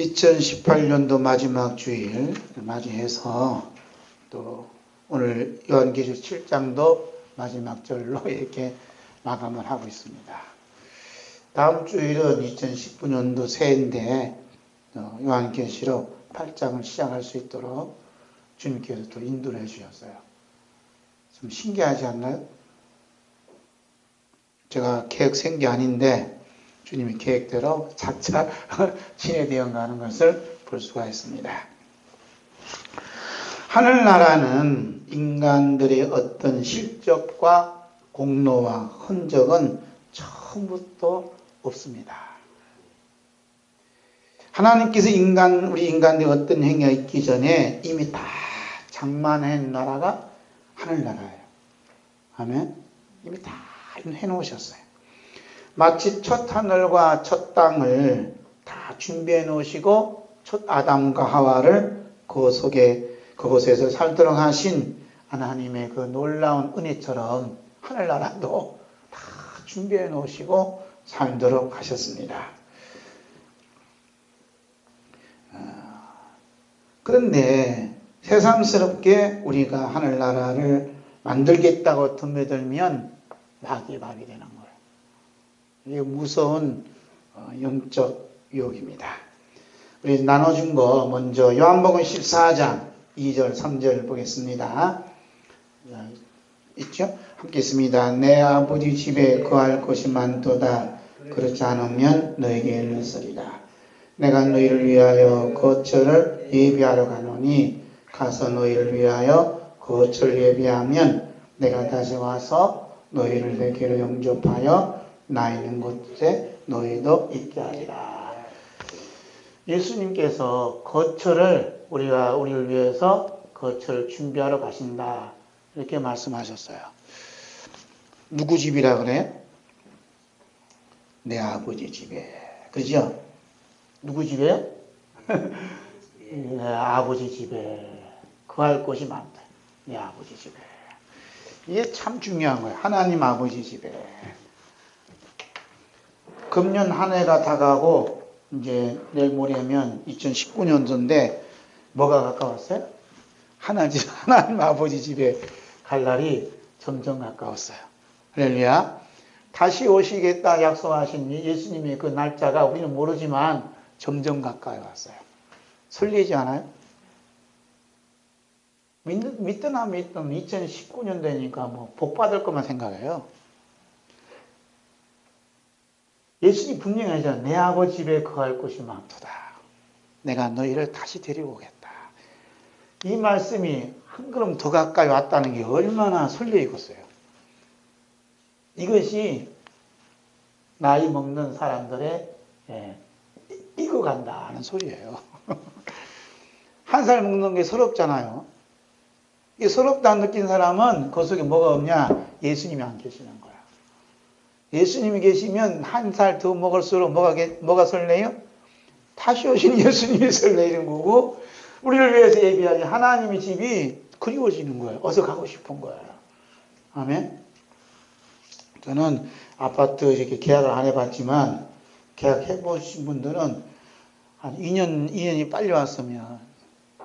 2018년도 마지막 주일 맞이해서 또 오늘 요한계시록 7장도 마지막 절로 이렇게 마감을 하고 있습니다. 다음 주일은 2019년도 새해인데 어, 요한계시록 8장을 시작할 수 있도록 주님께서 또 인도를 해주셨어요. 좀 신기하지 않나요? 제가 계획 센게 아닌데 주님의 계획대로 차차 진행되어 가는 것을 볼 수가 있습니다. 하늘나라는 인간들의 어떤 실적과 공로와 흔적은 처음부터 없습니다. 하나님께서 인간, 우리 인간들의 어떤 행위가 있기 전에 이미 다 장만한 나라가 하늘나라예요. 아멘. 이미 다 해놓으셨어요. 마치 첫 하늘과 첫 땅을 다 준비해 놓으시고 첫 아담과 하와를 그 속에 그곳에서 살도록 하신 하나님의 그 놀라운 은혜처럼 하늘나라도 다 준비해 놓으시고 살도록 하셨습니다. 아, 그런데 새삼스럽게 우리가 하늘나라를 만들겠다고 덤벼들면 마귀의 밥이 되는 거예요. 이게 무서운 어, 영적 유혹입니다. 우리 나눠준 거 먼저 요한복음 14장 2절 3절 보겠습니다. 있죠? 함께 있습니다. 내 아버지 집에 거할 곳이 많도다. 그렇지 않으면 너에게 일렀으리라. 내가 너희를 위하여 거처를 예비하러 가노니 가서 너희를 위하여 거처를 예비하면 내가 다시 와서 너희를 내게로 영접하여 나 있는 곳에 너희도 있게 하리라. 예수님께서 거처를 우리가 우리를 위해서 거처를 준비하러 가신다. 이렇게 말씀하셨어요. 누구 집이라 그래? 내 아버지 집에. 그죠? 누구 집에? 내 아버지 집에. 그할 곳이 많다. 내 아버지 집에. 이게 참 중요한 거예요. 하나님 아버지 집에. 금년 한 해가 다가고 이제 내일 모레면 2019년도인데 뭐가 가까웠어요? 하나님, 하나님 아버지 집에 갈 날이 점점 가까웠어요. 할렐루야. 다시 오시겠다 약속하신 예수님의 그 날짜가 우리는 모르지만 점점 가까이 왔어요. 설레지 않아요? 믿, 든안 믿든 2019년 되니까 뭐 복 받을 것만 생각해요. 예수님 분명히 하잖아요. 내 아버지 집에 거할 곳이 많도다. 내가 너희를 다시 데리고 오겠다. 이 말씀이 한 걸음 더 가까이 왔다는 게 얼마나 설레이겠어요. 이것이 나이 먹는 사람들의 예, 익어간다는 소리예요. 한 살 먹는 게 서럽잖아요. 이 서럽다 느낀 사람은 그 속에 뭐가 없냐? 예수님이 안 계시는 거야. 예수님이 계시면 한 살 더 먹을수록 뭐가, 뭐가 설레요? 다시 오신 예수님이 설레는 거고, 우리를 위해서 예비하신 하나님의 집이 그리워지는 거예요. 어서 가고 싶은 거예요. 아멘. 저는 아파트 이렇게 계약을 안 해봤지만, 계약해 보신 분들은 한 2년, 2년이 빨리 왔으면,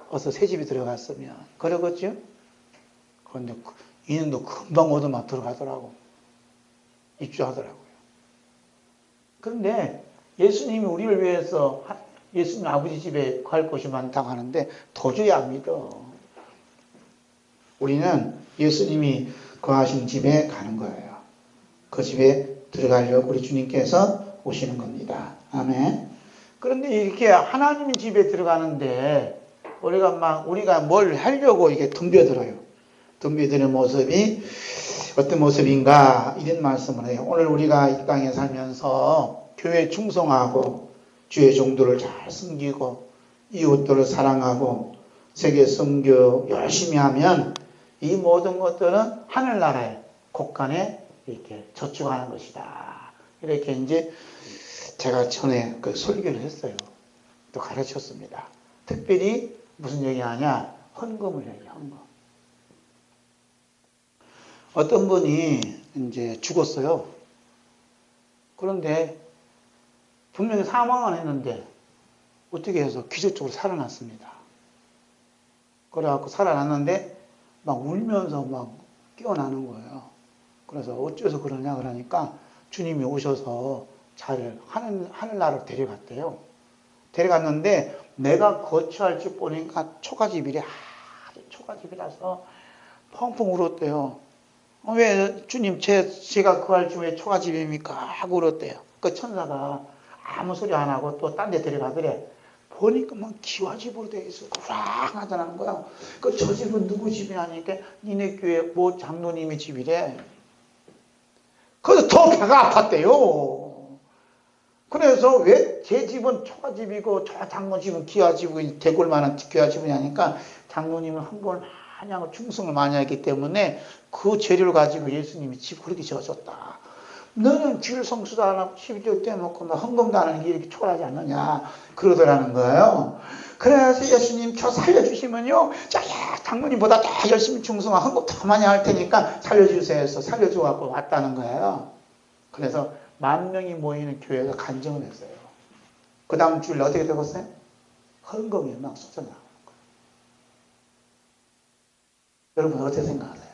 어서 새 집에 들어갔으면, 그러겠죠? 그런데 2년도 그 금방 막 들어가더라고. 입주하더라고요. 그런데 예수님이 우리를 위해서 예수님 아버지 집에 갈 곳이 많다고 하는데 도저히 안 믿어. 우리는 예수님이 거하신 집에 가는 거예요. 그 집에 들어가려고 우리 주님께서 오시는 겁니다. 아멘. 그런데 이렇게 하나님 집에 들어가는데 우리가 막 우리가 뭘 하려고 이게 덤벼들어요. 덤벼드는 모습이 어떤 모습인가 이런 말씀을 해요. 오늘 우리가 이 땅에 살면서 교회 충성하고 주의 종도를 잘 섬기고 이웃들을 사랑하고 세계 선교 열심히 하면 이 모든 것들은 하늘나라의 곳간에 이렇게 저축하는 것이다. 이렇게 이제 제가 전에 그 설교를 했어요. 또 가르쳤습니다. 특별히 무슨 얘기하냐? 헌금을 해요, 헌금. 어떤 분이 이제 죽었어요. 그런데 분명히 사망은 했는데 어떻게 해서 기적적으로 살아났습니다. 그래갖고 살아났는데 막 울면서 막 깨어나는 거예요. 그래서 어째서 그러냐 그러니까 주님이 오셔서 잘 하늘, 하늘나라로 데려갔대요. 데려갔는데 내가 거처할 집 보니까 초가집이래. 아주 초가집이라서 펑펑 울었대요. 어, 왜 주님 제, 제가 구할 집에 초가집입니까? 하고 울었대요. 그 천사가 아무 소리 안 하고 또 딴 데 데려가더래. 보니까 막 기와집으로 돼 있어. 꽝하다는 거야. 그 저 집은 누구 집이냐니까 니네 교회 뭐 장로님의 집이래. 그래서 더 배가 아팠대요. 그래서 왜 제 집은 초가집이고 저 장모 집은 기와집이 대골만한 기와집이냐니까 장로님은 헌금을 하고 충성을 많이 했기 때문에 그 재료를 가지고 예수님이 집 그렇게 지어줬다. 너는 줄 성수도 안 하고 12조 떼놓고 막 헌금도 안 하는 게 이렇게 초라하지 않느냐 그러더라는 거예요. 그래서 예수님 저 살려주시면요 자 장모님보다 더 열심히 충성하고 헌금 더 많이 할 테니까 살려주세요 해서 살려줘 갖고 왔다는 거예요. 그래서 만 명이 모이는 교회가 간증을 했어요. 그 다음 주일 어떻게 되었어요? 헌금이 막 쏟아나오는 거예요. 여러분 어떻게 생각하세요?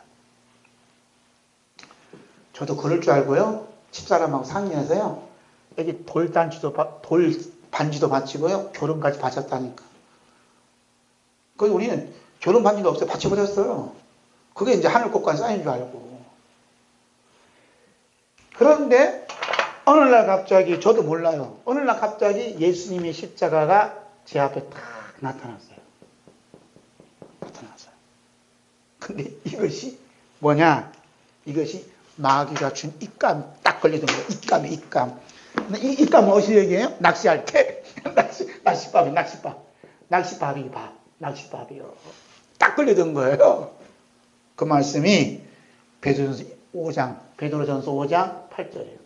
저도 그럴 줄 알고요. 집사람하고 상의해서요. 여기 돌단지도 바- 돌 반지도 바치고요. 결혼까지 바쳤다니까. 그 우리는 결혼 반지도 없어요. 바쳐버렸어요. 그게 이제 하늘 곳간 쌓인 줄 알고. 그런데 어느 날 갑자기 저도 몰라요. 어느 날 갑자기 예수님의 십자가가 제 앞에 탁. 나타났어요. 근데 이것이 뭐냐? 이것이 마귀가 준 입감 딱 걸리던 거예요. 입감이 입감. 이 입감은 어디서 얘기해요? 낚시할 때. 낚시, 낚시밥이 낚시밥. 낚시밥이 밥. 낚시밥이요. 딱 걸리던 거예요. 그 말씀이 베드로전서 5장, 베드로전서 5장 8절이에요.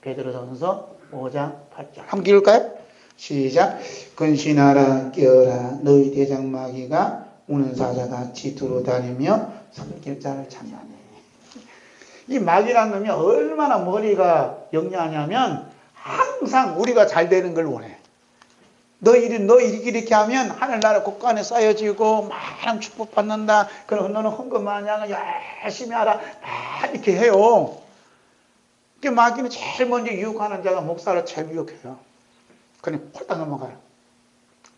베드로전서 5장 8절. 한번 읽을까요? 시작. 근신하라 깨어라 너희 대장 마귀가 우는 사자같이 두루다니며 섬길 자를 찾나니. 이 마귀라는 놈이 얼마나 머리가 영리하냐면 항상 우리가 잘 되는 걸 원해. 너 이리 너 이렇게 이렇게 하면 하늘나라 곳간에 쌓여지고 많은 축복 받는다. 그럼 너는 헌금 마냥 열심히 하라. 막 이렇게 해요. 그 마귀는 제일 먼저 유혹하는 자가 목사를 제일 유혹해요. 그냥 홀딱 넘어가요.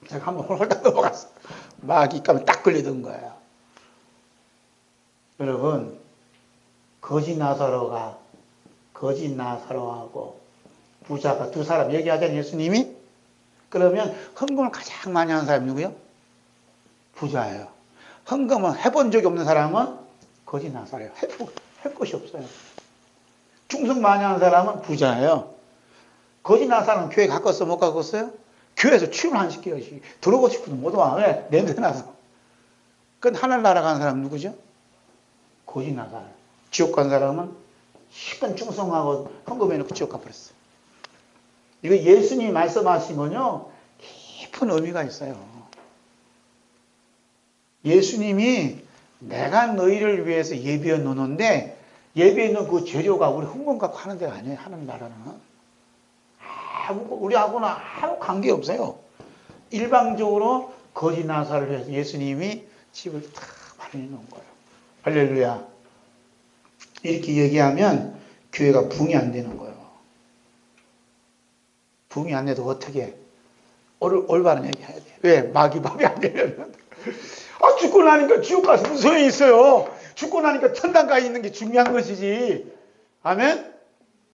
제가 한번 홀딱 넘어갔어. 마귀 감에 딱 걸리던 거예요. 여러분, 거짓 나사로가 거짓 나사로하고 부자가 두 사람 얘기하잖아요. 예수님이. 그러면 헌금을 가장 많이 하는 사람이 누구요? 부자예요. 헌금을 해본 적이 없는 사람은 거짓 나사로예요. 해, 할 것이 없어요. 충성 많이 하는 사람은 부자예요. 거짓 사람은 교회 가꿨어 못 가꿨어요? 교회에서 안 시켜요. 들어오고 싶어도 못 와. 왜? 냄새나서. 그건 하늘나라 간 사람 누구죠? 사람. 지옥 간 사람은 시간 충성하고 헌금해놓고 지옥 가버렸어. 이거 예수님이 말씀하신 건요, 깊은 의미가 있어요. 예수님이 내가 너희를 위해서 예비해 놓는데 예비해 놓은 그 재료가 우리 헌금 갖고 하는 데가 아니에요. 하는 나라는. 아무, 우리하고는 아무 관계 없어요. 일방적으로 거짓 나사를 해서 예수님이 집을 탁 마련해 놓은 거예요. 할렐루야. 이렇게 얘기하면 교회가 붕이 안 되는 거예요. 붕이 안 돼도 어떻게 올, 올바른 얘기 해야 돼. 왜? 마귀밥이 안 되려면. 아, 죽고 나니까 지옥 가서 무슨 소용이 있어요. 죽고 나니까 천당 가 있는 게 중요한 것이지. 아멘?